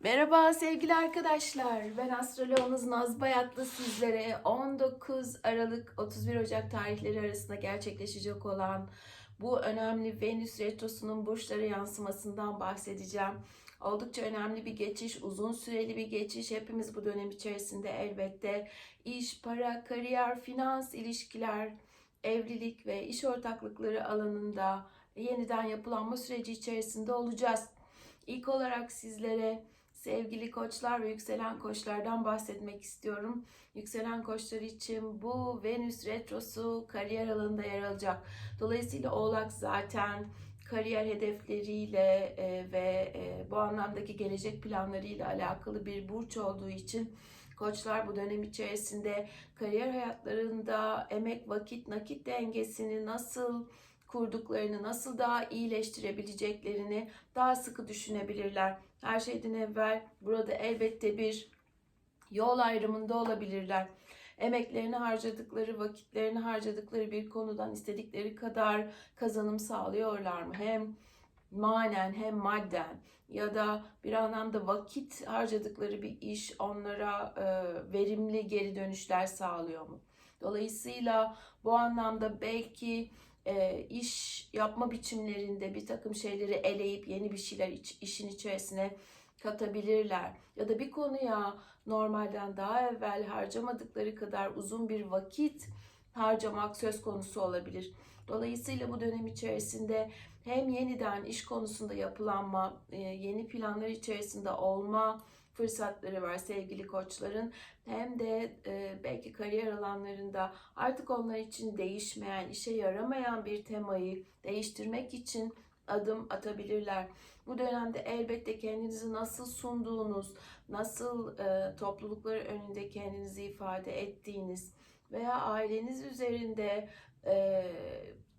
Merhaba sevgili arkadaşlar. Ben astroloğunuz Naz Bayatlı sizlere 19 Aralık 31 Ocak tarihleri arasında gerçekleşecek olan bu önemli Venüs retrosunun burçlara yansımasından bahsedeceğim. Oldukça önemli bir geçiş, uzun süreli bir geçiş. Hepimiz bu dönem içerisinde elbette iş, para, kariyer, finans, ilişkiler, evlilik ve iş ortaklıkları alanında yeniden yapılanma süreci içerisinde olacağız. İlk olarak sizlere sevgili koçlar ve yükselen koçlardan bahsetmek istiyorum. Yükselen koçlar için bu Venüs retrosu kariyer alanında yer alacak. Dolayısıyla Oğlak zaten kariyer hedefleriyle e, ve e, bu anlamdaki gelecek planlarıyla alakalı bir burç olduğu için koçlar bu dönem içerisinde kariyer hayatlarında emek, vakit, nakit dengesini nasıl kurduklarını, nasıl daha iyileştirebileceklerini daha sıkı düşünebilirler. Her şeyden evvel burada elbette bir yol ayrımında olabilirler. Emeklerini harcadıkları, vakitlerini harcadıkları bir konudan istedikleri kadar kazanım sağlıyorlar mı? Hem manen hem madden ya da bir anlamda vakit harcadıkları bir iş onlara e, verimli geri dönüşler sağlıyor mu? Dolayısıyla bu anlamda belki e, iş yapma biçimlerinde bir takım şeyleri eleyip yeni bir şeyler iç, işin içerisine katabilirler. Ya da bir konuya normalden daha evvel harcamadıkları kadar uzun bir vakit harcamak söz konusu olabilir. Dolayısıyla bu dönem içerisinde hem yeniden iş konusunda yapılanma, yeni planlar içerisinde olma fırsatları var sevgili koçların. Hem de e, belki kariyer alanlarında artık onlar için değişmeyen, işe yaramayan bir temayı değiştirmek için adım atabilirler. Bu dönemde elbette kendinizi nasıl sunduğunuz, nasıl e, topluluklar önünde kendinizi ifade ettiğiniz veya aileniz üzerinde e,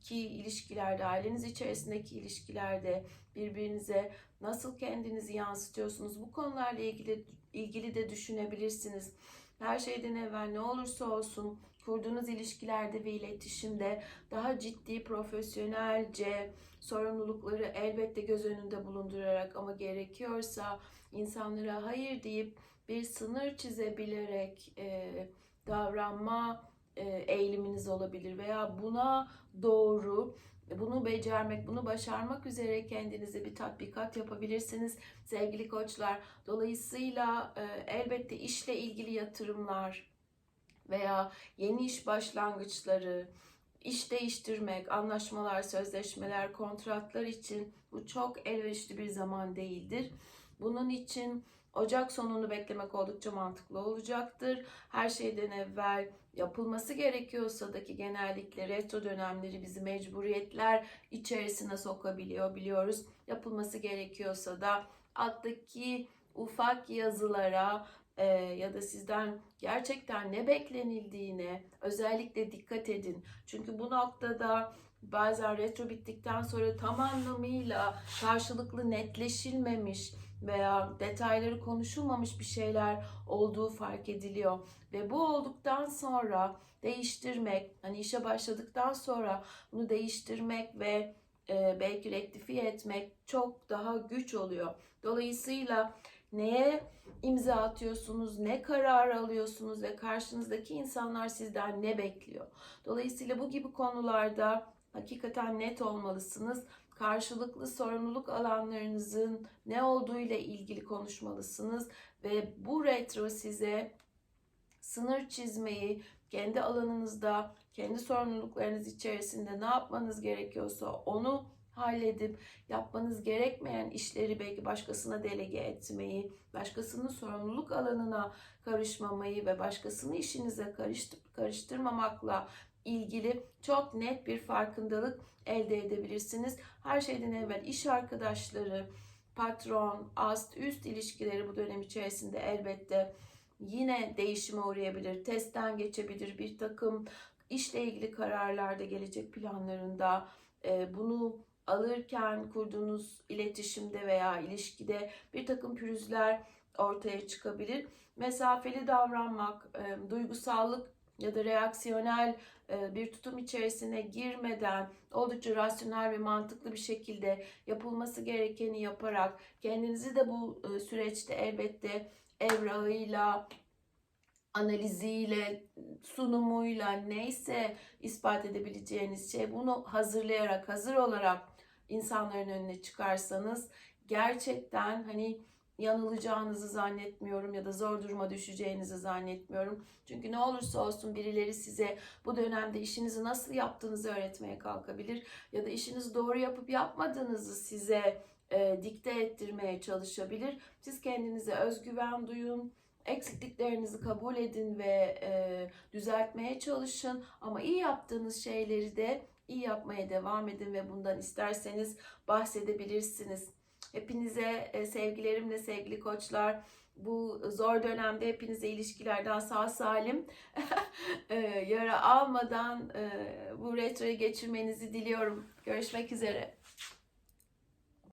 ki ilişkilerde, aileniz içerisindeki ilişkilerde birbirinize nasıl kendinizi yansıtıyorsunuz? Bu konularla ilgili ilgili de düşünebilirsiniz. Her şeyden evvel ne olursa olsun kurduğunuz ilişkilerde ve iletişimde daha ciddi, profesyonelce sorumlulukları elbette göz önünde bulundurarak ama gerekiyorsa insanlara hayır deyip bir sınır çizebilerek e, davranma eğiliminiz olabilir veya buna doğru bunu becermek, bunu başarmak üzere kendinize bir tatbikat yapabilirsiniz sevgili koçlar. Dolayısıyla e, elbette işle ilgili yatırımlar veya yeni iş başlangıçları, iş değiştirmek, anlaşmalar, sözleşmeler, kontratlar için bu çok elverişli bir zaman değildir. Bunun için Ocak sonunu beklemek oldukça mantıklı olacaktır. Her şeyden evvel yapılması gerekiyorsa da ki genellikle retro dönemleri bizi mecburiyetler içerisine sokabiliyor biliyoruz. Yapılması gerekiyorsa da alttaki ufak yazılara e, ya da sizden gerçekten ne beklenildiğine özellikle dikkat edin. Çünkü bu noktada bazen retro bittikten sonra tam anlamıyla karşılıklı netleşilmemiş veya detayları konuşulmamış bir şeyler olduğu fark ediliyor. Ve bu olduktan sonra değiştirmek, hani işe başladıktan sonra bunu değiştirmek ve e, belki rektifiye etmek çok daha güç oluyor. Dolayısıyla neye imza atıyorsunuz, ne karar alıyorsunuz ve karşınızdaki insanlar sizden ne bekliyor? Dolayısıyla bu gibi konularda hakikaten net olmalısınız. Karşılıklı sorumluluk alanlarınızın ne olduğu ile ilgili konuşmalısınız ve bu retro size sınır çizmeyi kendi alanınızda, kendi sorumluluklarınız içerisinde ne yapmanız gerekiyorsa onu halledip yapmanız gerekmeyen işleri belki başkasına delege etmeyi, başkasının sorumluluk alanına karışmamayı ve başkasını işinize karıştır karıştırmamakla ilgili çok net bir farkındalık elde edebilirsiniz. Her şeyden evvel iş arkadaşları, patron, ast, üst ilişkileri bu dönem içerisinde elbette yine değişime uğrayabilir. Testten geçebilir. Bir takım işle ilgili kararlarda gelecek planlarında e, bunu alırken kurduğunuz iletişimde veya ilişkide bir takım pürüzler ortaya çıkabilir. Mesafeli davranmak, e, duygusallık ya da reaksiyonel e, bir tutum içerisine girmeden oldukça rasyonel ve mantıklı bir şekilde yapılması gerekeni yaparak kendinizi de bu e, süreçte elbette evrağıyla, analiziyle, sunumuyla neyse ispat edebileceğiniz şey bunu hazırlayarak, hazır olarak insanların önüne çıkarsanız gerçekten hani yanılacağınızı zannetmiyorum ya da zor duruma düşeceğinizi zannetmiyorum. Çünkü ne olursa olsun birileri size bu dönemde işinizi nasıl yaptığınızı öğretmeye kalkabilir ya da işinizi doğru yapıp yapmadığınızı size e, dikte ettirmeye çalışabilir. Siz kendinize özgüven duyun, eksikliklerinizi kabul edin ve e, düzeltmeye çalışın. Ama iyi yaptığınız şeyleri de iyi yapmaya devam edin ve bundan isterseniz bahsedebilirsiniz. Hepinize e, sevgilerimle sevgili koçlar. Bu zor dönemde hepinize ilişkilerden sağ salim e, yara almadan e, bu retroyu geçirmenizi diliyorum. Görüşmek üzere.